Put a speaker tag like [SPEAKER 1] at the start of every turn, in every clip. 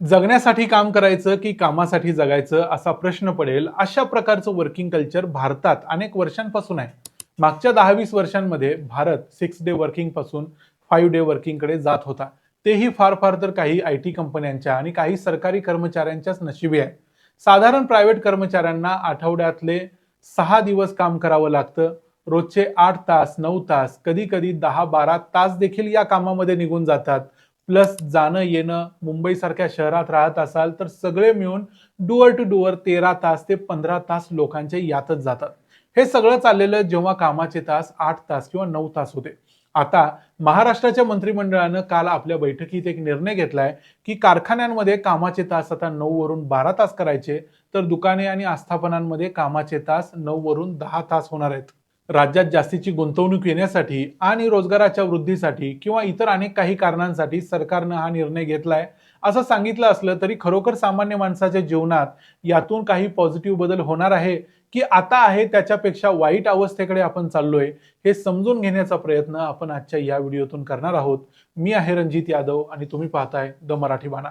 [SPEAKER 1] जगण्यासाठी काम करायचं की कामासाठी जगायचं असा प्रश्न पडेल अशा प्रकारचं वर्किंग कल्चर भारतात अनेक वर्षांपासून आहे. मागच्या दहा वीस वर्षांमध्ये भारत सिक्स डे वर्किंगपासून फाईव्ह डे वर्किंगकडे जात होता. तेही फार फार तर काही आय टी कंपन्यांच्या आणि काही सरकारी कर्मचाऱ्यांच्याच नशिबी आहे. साधारण प्रायव्हेट कर्मचाऱ्यांना आठवड्यातले सहा दिवस काम करावं लागतं. रोजचे आठ तास नऊ तास कधी कधी दहा बारा तास देखील या कामामध्ये निघून जातात. प्लस जाणं येणं मुंबईसारख्या शहरात राहत असाल तर सगळे मिळून डुअर टू डुअर तेरा तास ते पंधरा तास लोकांचे यातच जातात. हे सगळं चाललेलं जेव्हा कामाचे तास आठ तास किंवा नऊ तास होते. आता महाराष्ट्राच्या मंत्रिमंडळानं काल आपल्या बैठकीत एक निर्णय घेतलाय की कारखान्यांमध्ये कामाचे तास आता नऊ वरून बारा तास करायचे तर दुकाने आणि आस्थापनांमध्ये कामाचे तास नऊ वरून दहा तास होणार आहेत. राज्यात जास्तीची गुंतवणूक येण्यासाठी आणि रोजगाराच्या वृद्धीसाठी किंवा इतर अनेक काही कारणांसाठी सरकारनं हा निर्णय घेतलाय. असं सांगितलं असलं तरी खरोखर सामान्य माणसाच्या जीवनात यातून काही पॉझिटिव्ह बदल होणार आहे की आता आहे त्याच्यापेक्षा वाईट अवस्थेकडे आपण चाललोय हे समजून घेण्याचा प्रयत्न आपण आजच्या या व्हिडिओतून करणार आहोत. मी आहे रणजित यादव आणि तुम्ही पाहताय द मराठी बाणा.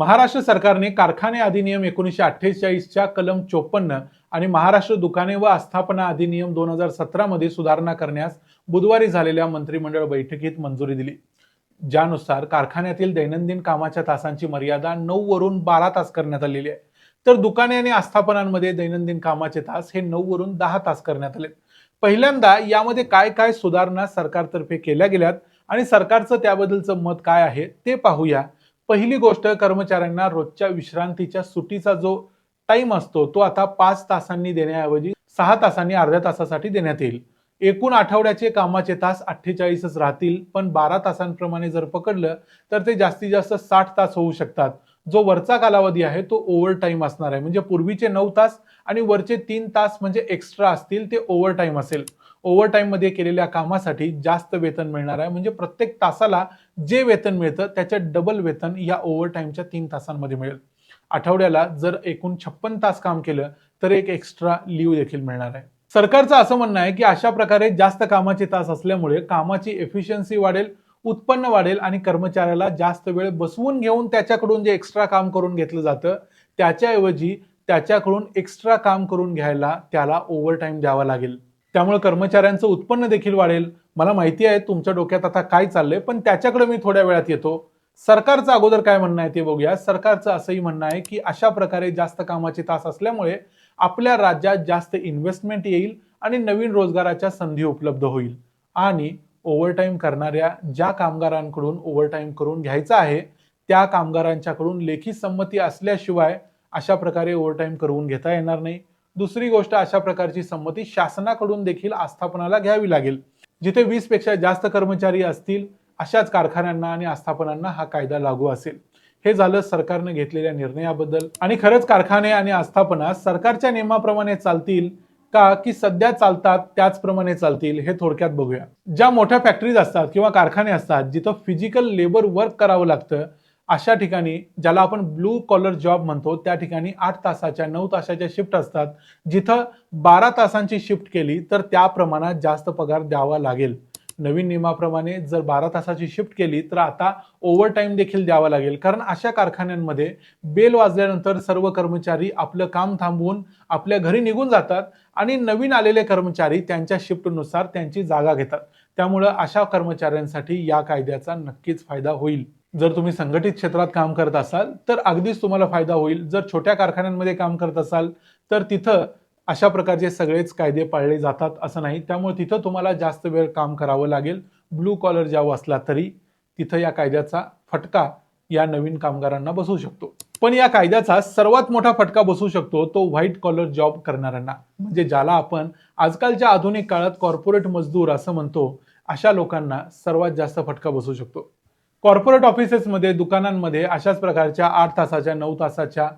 [SPEAKER 1] महाराष्ट्र सरकारने कारखाने अधिनियम एकोणीसशे अठ्ठेचाळीसच्या कलम चोपन्न आणि महाराष्ट्र दुकाने व आस्थापना अधिनियम दोन हजार सतरामध्ये सुधारणा करण्यास बुधवारी झालेल्या मंत्रिमंडळ बैठकीत मंजुरी दिली. ज्यानुसार कारखान्यातील दैनंदिन कामाच्या तासांची मर्यादा नऊ वरून बारा तास करण्यात आलेली आहे. तर दुकाने आणि आस्थापनांमध्ये दैनंदिन कामाचे तास हे नऊ वरून दहा तास करण्यात आले पहिल्यांदा यामध्ये काय काय सुधारणा सरकारतर्फे केल्या गेल्यात आणि सरकारचं त्याबद्दलचं मत काय आहे ते पाहूया. पहिली गोष्ट कर्मचाऱ्यांना रोजच्या विश्रांतीच्या सुटीचा जो टाइम असतो तो आता पाच तासांनी देण्याऐवजी सहा तासांनी अर्ध्या तासासाठी देण्यात येईल. एकूण आठवड्याचे कामाचे तास अठ्ठेचाळीसच राहतील पण बारा तासांप्रमाणे जर पकडलं तर ते जास्तीत जास्त साठ तास होऊ शकतात. जो वरचा कालावधी आहे तो ओव्हर टाईम असणार आहे. म्हणजे पूर्वीचे नऊ तास आणि वरचे तीन तास म्हणजे एक्स्ट्रा असतील ते ओव्हर टाईम असेल. ओव्हरटाईममध्ये केलेल्या कामासाठी जास्त वेतन मिळणार आहे. म्हणजे प्रत्येक तासाला जे वेतन मिळतं त्याच्या डबल वेतन या ओव्हरटाईमच्या तीन तासांमध्ये मिळेल. आठवड्याला जर एकूण छप्पन तास काम केलं तर एक एक्स्ट्रा लीव देखील मिळणार आहे. सरकारचं असं म्हणणं आहे की अशा प्रकारे जास्त कामाचे तास असल्यामुळे कामाची एफिशियन्सी वाढेल उत्पन्न वाढेल आणि कर्मचाऱ्याला जास्त वेळ बसवून घेऊन त्याच्याकडून जे एक्स्ट्रा काम करून घेतलं जातं त्याच्याऐवजी त्याच्याकडून एक्स्ट्रा काम करून घ्यायला त्याला ओव्हरटाईम द्यावा लागेल. त्यामुळे कर्मचाऱ्यांचं उत्पन्न देखील वाढेल. मला माहिती आहे तुमच्या डोक्यात आता काय चाललंय पण त्याच्याकडे मी थोड्या वेळात येतो. सरकारचं अगोदर काय म्हणणं आहे ते बघूया. सरकारचं असंही म्हणणं आहे की अशा प्रकारे जास्त कामाचे तास असल्यामुळे आपल्या राज्यात जास्त इन्व्हेस्टमेंट येईल आणि नवीन रोजगाराच्या संधी उपलब्ध होईल. आणि ओव्हरटाईम करणाऱ्या ज्या कामगारांकडून ओव्हरटाईम करून घ्यायचा आहे त्या कामगारांच्याकडून लेखी संमती असल्याशिवाय अशा प्रकारे ओव्हरटाईम करून घेता येणार नाही. दुसरी गोष्ट अशा प्रकारची संमती शासनाकडून देखील आस्थापनाला घ्यावी लागेल. जिथे वीसपेक्षा जास्त कर्मचारी असतील अशाच कारखान्यांना आणि आस्थापनांना हा कायदा लागू असेल. हे झालं सरकारने घेतलेल्या निर्णयाबद्दल. आणि खरंच कारखाने आणि आस्थापना सरकारच्या नियमाप्रमाणे चालतील का की सध्या चालतात त्याचप्रमाणे चालतील हे थोडक्यात बघूया. ज्या मोठ्या फॅक्टरीज असतात किंवा कारखाने असतात जिथं फिजिकल लेबर वर्क करावं लागतं अशा ठिकाणी ज्याला आपण ब्लू कॉलर जॉब म्हणतो त्या ठिकाणी आठ तासाच्या नऊ तासाच्या शिफ्ट असतात. जिथं बारा तासांची शिफ्ट केली तर त्या प्रमाणात जास्त पगार द्यावा लागेल. नवीन नियमाप्रमाणे जर बारा तासाची शिफ्ट केली तर आता ओव्हरटाईम देखील द्यावा लागेल. कारण अशा कारखान्यांमध्ये बेल वाजल्यानंतर सर्व कर्मचारी आपलं काम थांबवून आपल्या घरी निघून जातात आणि नवीन आलेले कर्मचारी त्यांच्या शिफ्टनुसार त्यांची जागा घेतात. त्यामुळं अशा कर्मचाऱ्यांसाठी या कायद्याचा नक्कीच फायदा होईल. जर तुम्ही संघटित क्षेत्रात काम करत असाल तर अगदीच तुम्हाला फायदा होईल. जर छोट्या कारखान्यांमध्ये काम करत असाल तर तिथं अशा प्रकारचे सगळेच कायदे पाळले जातात असं नाही. त्यामुळे तिथं तुम्हाला जास्त वेळ काम करावं लागेल. ब्लू कॉलर जॉब असला तरी तिथं या कायद्याचा फटका या नवीन कामगारांना बसू शकतो. पण या कायद्याचा सर्वात मोठा फटका बसू शकतो तो व्हाईट कॉलर जॉब करणाऱ्यांना. म्हणजे ज्याला आपण आजकालच्या आधुनिक काळात कॉर्पोरेट मजदूर असं म्हणतो अशा लोकांना सर्वात जास्त फटका बसू शकतो. कॉर्पोरेट ऑफिसेसमध्ये दुकानांमध्ये अशाच प्रकारच्या आठ तासाच्या नऊ तासाच्या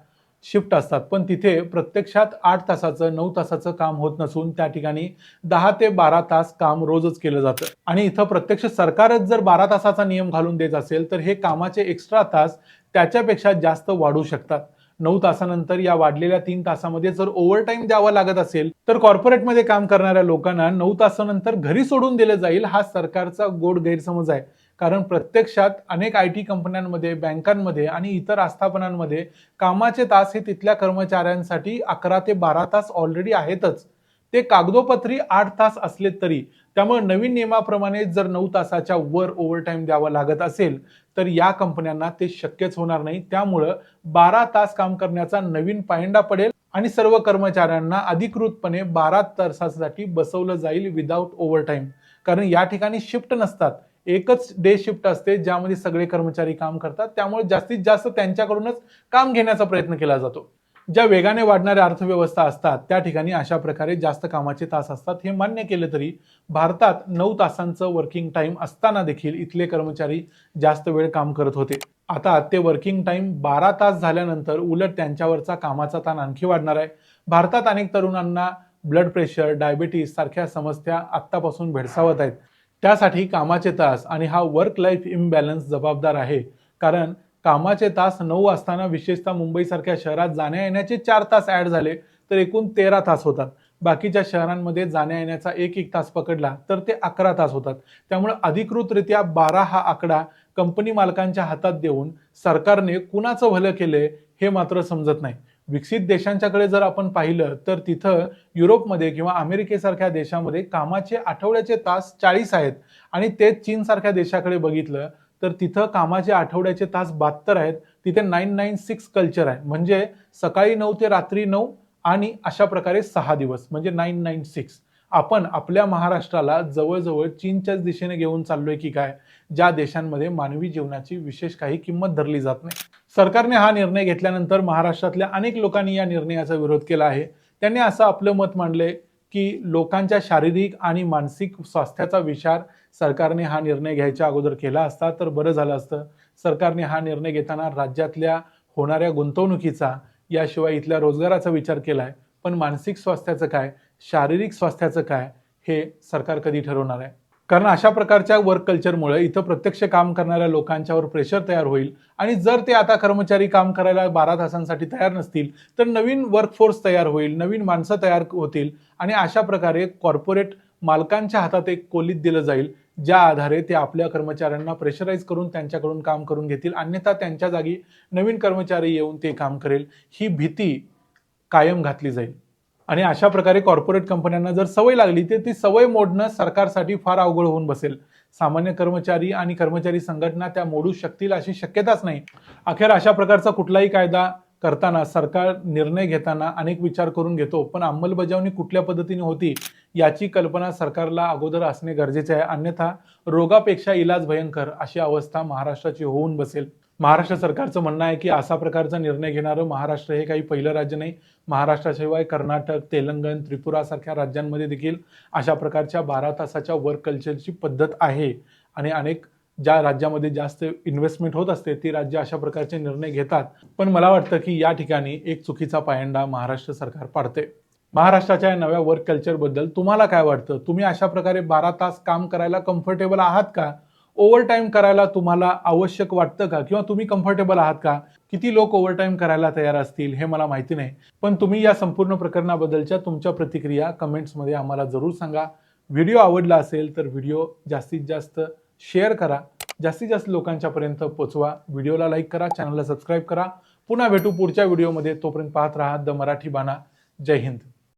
[SPEAKER 1] शिफ्ट असतात. पण तिथे प्रत्यक्षात आठ तासाचं नऊ तासाचं काम होत नसून त्या ठिकाणी दहा ते बारा तास काम रोजच केलं जातं. आणि इथं प्रत्यक्ष सरकारच जर बारा तासाचा नियम घालून देत असेल तर हे कामाचे एक्स्ट्रा तास त्याच्यापेक्षा जास्त वाढू शकतात. नऊ तासानंतर या वाढलेल्या तीन तासामध्ये जर ओव्हरटाईम द्यावा लागत असेल तर कॉर्पोरेटमध्ये काम करणाऱ्या लोकांना नऊ तासानंतर घरी सोडून दिलं जाईल हा सरकारचा गोड गैरसमज आहे. कारण प्रत्यक्षात अनेक आय टी कंपन्यांमध्ये बँकांमध्ये आणि इतर आस्थापनांमध्ये कामाचे तास हे तिथल्या कर्मचाऱ्यांसाठी अकरा ते बारा तास ऑलरेडी आहेतच. ते कागदोपत्री आठ तास असले तरी त्यामुळे नवीन नियमाप्रमाणे जर नऊ तासाच्या वर ओव्हरटाईम द्यावा लागत असेल तर या कंपन्यांना ते शक्यच होणार नाही. त्यामुळं बारा तास काम करण्याचा नवीन पायंडा पडेल आणि सर्व कर्मचाऱ्यांना अधिकृतपणे बारा तासासाठी बसवलं जाईल विदाऊट ओव्हरटाईम कारण या ठिकाणी शिफ्ट नसतात. एकच डे शिफ्ट असते ज्यामध्ये सगळे कर्मचारी काम करतात. त्यामुळे जास्तीत जास्त त्यांच्याकडूनच काम घेण्याचा प्रयत्न केला जातो. ज्या वेगाने वाढणाऱ्या अर्थव्यवस्था असतात त्या ठिकाणी अशा प्रकारे जास्त कामाचे तास असतात. हे मान्य केलं तरी भारतात नऊ तासांचं वर्किंग टाईम असताना देखील इथले कर्मचारी जास्त वेळ काम करत होते. आता ते वर्किंग टाईम बारा तास झाल्यानंतर उलट त्यांच्यावरचा कामाचा ताण आणखी वाढणार आहे. भारतात अनेक तरुणांना ब्लड प्रेशर डायबिटीस सारख्या समस्या आत्तापासून भेडसावत आहेत. त्यासाठी कामाचे तास आणि हा वर्क लाईफ इम्बॅलन्स जबाबदार आहे. कारण कामाचे तास नऊ असताना विशेषतः मुंबईसारख्या शहरात जाण्या येण्याचे चार तास ॲड झाले तर एकूण तेरा तास होतात. बाकीच्या शहरांमध्ये जाण्या येण्याचा एक एक तास पकडला तर ते अकरा तास होतात. त्यामुळे अधिकृतरित्या बारा हा आकडा कंपनी मालकांच्या हातात देऊन सरकारने कुणाचं भलं केलंय हे मात्र समजत नाही. विकसित देशांच्याकडे जर आपण पाहिलं तर तिथं युरोपमध्ये किंवा अमेरिकेसारख्या देशामध्ये कामाचे आठवड्याचे तास चाळीस आहेत. आणि तेच चीनसारख्या देशाकडे बघितलं तर तिथं कामाचे आठवड्याचे तास बहात्तर आहेत. तिथे नाईन नाईन सिक्स कल्चर आहे. म्हणजे सकाळी नऊ ते रात्री नऊ आणि अशा प्रकारे सहा दिवस. म्हणजे नाईन नाईन सिक्स. आपण आपल्या महाराष्ट्राला जवळजवळ चीनच्याच दिशेने घेऊन चाललोय की काय? ज्या देशांमध्ये मानवी जीवनाची विशेष काही किंमत धरली जात नाही. सरकारने हा निर्णय घेतल्यानंतर महाराष्ट्रातल्या अनेक लोकांनी या निर्णयाचा विरोध केला आहे. त्यांनी असं आपलं मत मांडलंय की लोकांच्या शारीरिक आणि मानसिक स्वास्थ्याचा विचार सरकारने हा निर्णय घ्यायच्या अगोदर केला असता तर बरं झालं असतं. सरकारने हा निर्णय घेताना राज्यातल्या होणाऱ्या गुंतवणुकीचा याशिवाय इथल्या रोजगाराचा विचार केला आहे पण मानसिक स्वास्थ्याचं काय? शारीरिक स्वास्थ्याचं काय हे सरकार कधी ठरवणार आहे? कारण अशा प्रकारच्या वर्क कल्चरमुळे इथं प्रत्यक्ष काम करणाऱ्या लोकांच्यावर प्रेशर तयार होईल आणि जर ते आता कर्मचारी काम करायला बारा तासांसाठी तयार नसतील तर नवीन वर्कफोर्स तयार होईल नवीन माणसं तयार होतील आणि अशा प्रकारे कॉर्पोरेट मालकांच्या हातात एक कोलीत दिलं जाईल ज्या आधारे ते आपल्या कर्मचाऱ्यांना प्रेशराईज करून त्यांच्याकडून काम करून घेतील. अन्यथा त्यांच्या जागी नवीन कर्मचारी येऊन ते काम करेल. ही भीती कायम घातली जाईल. आणि अशा प्रकारे कॉर्पोरेट कंपन्यांना जर सवय लागली तर ती सवय मोडणं सरकारसाठी फार अवघड होऊन बसेल. सामान्य कर्मचारी आणि कर्मचारी संघटना त्या मोडू शकतील अशी शक्यताच नाही. अखेर अशा प्रकारचा कुठलाही कायदा करताना सरकार निर्णय घेताना अनेक विचार करून घेतो पण अंमलबजावणी कुठल्या पद्धतीने होती याची कल्पना सरकारला अगोदर असणे गरजेचे आहे. अन्यथा रोगापेक्षा इलाज भयंकर अशी अवस्था महाराष्ट्राची होऊन बसेल. महाराष्ट्र सरकारचं म्हणणं आहे की असा प्रकारचा निर्णय घेणारं महाराष्ट्र हे काही पहिलं राज्य नाही. महाराष्ट्राशिवाय कर्नाटक तेलंगण त्रिपुरासारख्या राज्यांमध्ये देखील अशा प्रकारच्या बारा तासाच्या वर्क कल्चरची पद्धत आहे. आणि अनेक ज्या राज्यामध्ये जास्त इन्व्हेस्टमेंट होत असते ती राज्य अशा प्रकारचे निर्णय घेतात. पण मला वाटतं की या ठिकाणी एक चुकीचा पायंडा महाराष्ट्र सरकार पाडते. महाराष्ट्राच्या या नव्या वर्क कल्चरबद्दल तुम्हाला काय वाटतं? तुम्ही अशा प्रकारे बारा तास काम करायला कम्फर्टेबल आहात का? ओव्हरटाईम करायला तुम्हाला आवश्यक वाटतं का? किंवा तुम्ही कम्फर्टेबल आहात का? किती लोक ओव्हरटाईम करायला तयार असतील हे मला माहिती नाही. पण तुम्ही या संपूर्ण प्रकरणाबद्दलच्या तुमच्या प्रतिक्रिया कमेंट्समध्ये आम्हाला जरूर सांगा. व्हिडिओ आवडला असेल तर व्हिडिओ जास्तीत जास्त शेअर करा. जास्तीत जास्त लोकांच्यापर्यंत पोचवा. व्हिडिओला लाईक करा चॅनलला सबस्क्राईब करा. पुन्हा भेटू पुढच्या व्हिडिओमध्ये. तोपर्यंत पाहत राहा द मराठी बाणा. जय हिंद.